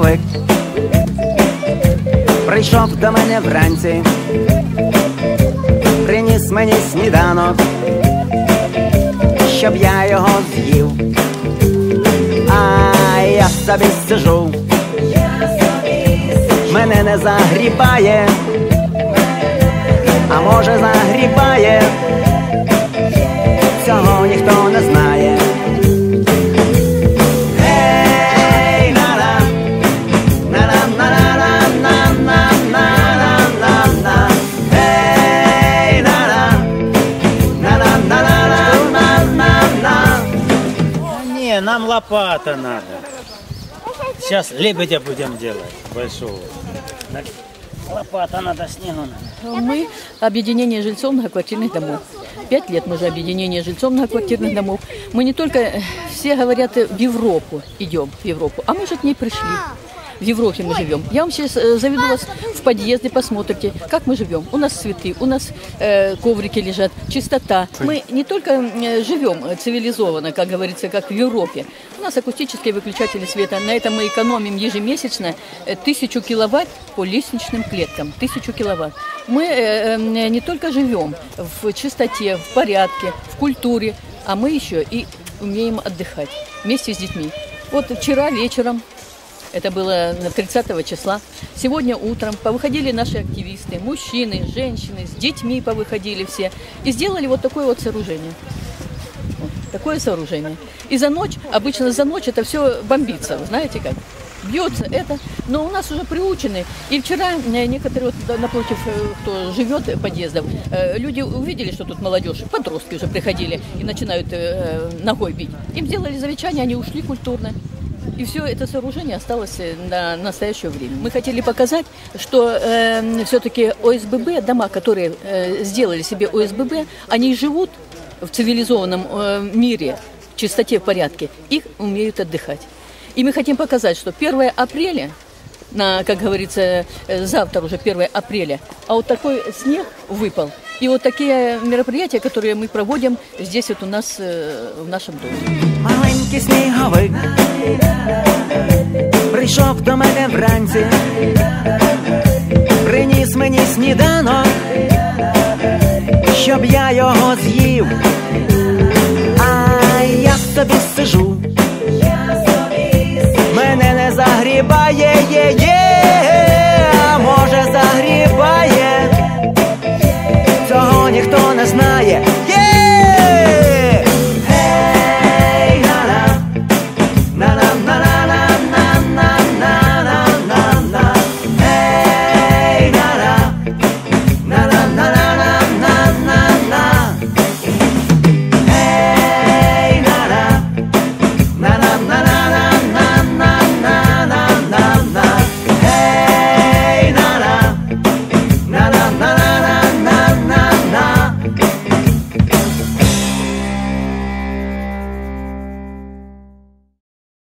сніговик прийшов до мене вранці, приніс мені сніданок, щоб я його з'їв. А я собі сижу, мене не загрібає, а може загрібає, цього ніхто не знає. Нам лопата надо. Сейчас лебедя будем делать большого. Лопата надо, снегу надо. Мы объединение жильцов многоквартирных домов. Пять лет мы же объединение жильцов многоквартирных домов. Мы не только, э, все говорят, в Европу идем, в Европу, а мы же к ней пришли. В Европе мы живем. Я вам сейчас э, заведу вас в подъезды, посмотрите, как мы живем. У нас цветы, у нас э, коврики лежат, чистота. Мы не только э, живем цивилизованно, как говорится, как в Европе. У нас акустические выключатели света. На этом мы экономим ежемесячно тысячу киловатт по лестничным клеткам. Тысячу киловатт. Мы э, э, не только живем в чистоте, в порядке, в культуре, а мы еще и умеем отдыхать вместе с детьми. Вот вчера вечером это было на 30 числа. Сегодня утром повыходили наши активисты, мужчины, женщины, с детьми повыходили все. И сделали вот такое вот сооружение. Вот такое сооружение. И за ночь, обычно за ночь это все бомбится, знаете как? Бьется это, но у нас уже приучены. И вчера э, некоторые вот напротив, э, кто живет подъездов, э, люди увидели, что тут молодежь, подростки уже приходили и начинают ногой бить. Им сделали замечание, они ушли культурно. И все это сооружение осталось э, на настоящее время. Мы хотели показать, что все-таки ОСББ, дома, которые э, сделали себе ОСББ, они живут в цивилизованном э, мире, в чистоте, в порядке, их умеют отдыхать. И мы хотим показать, что 1 апреля, на, как говорится, э, завтра уже 1 апреля, а вот такой снег выпал. И вот такие мероприятия, которые мы проводим здесь вот у нас э, в нашем доме. Маленький сніговик прийшов до мене вранці, приніс мені сніданок, щоб я його з'їв. А я собі сижу,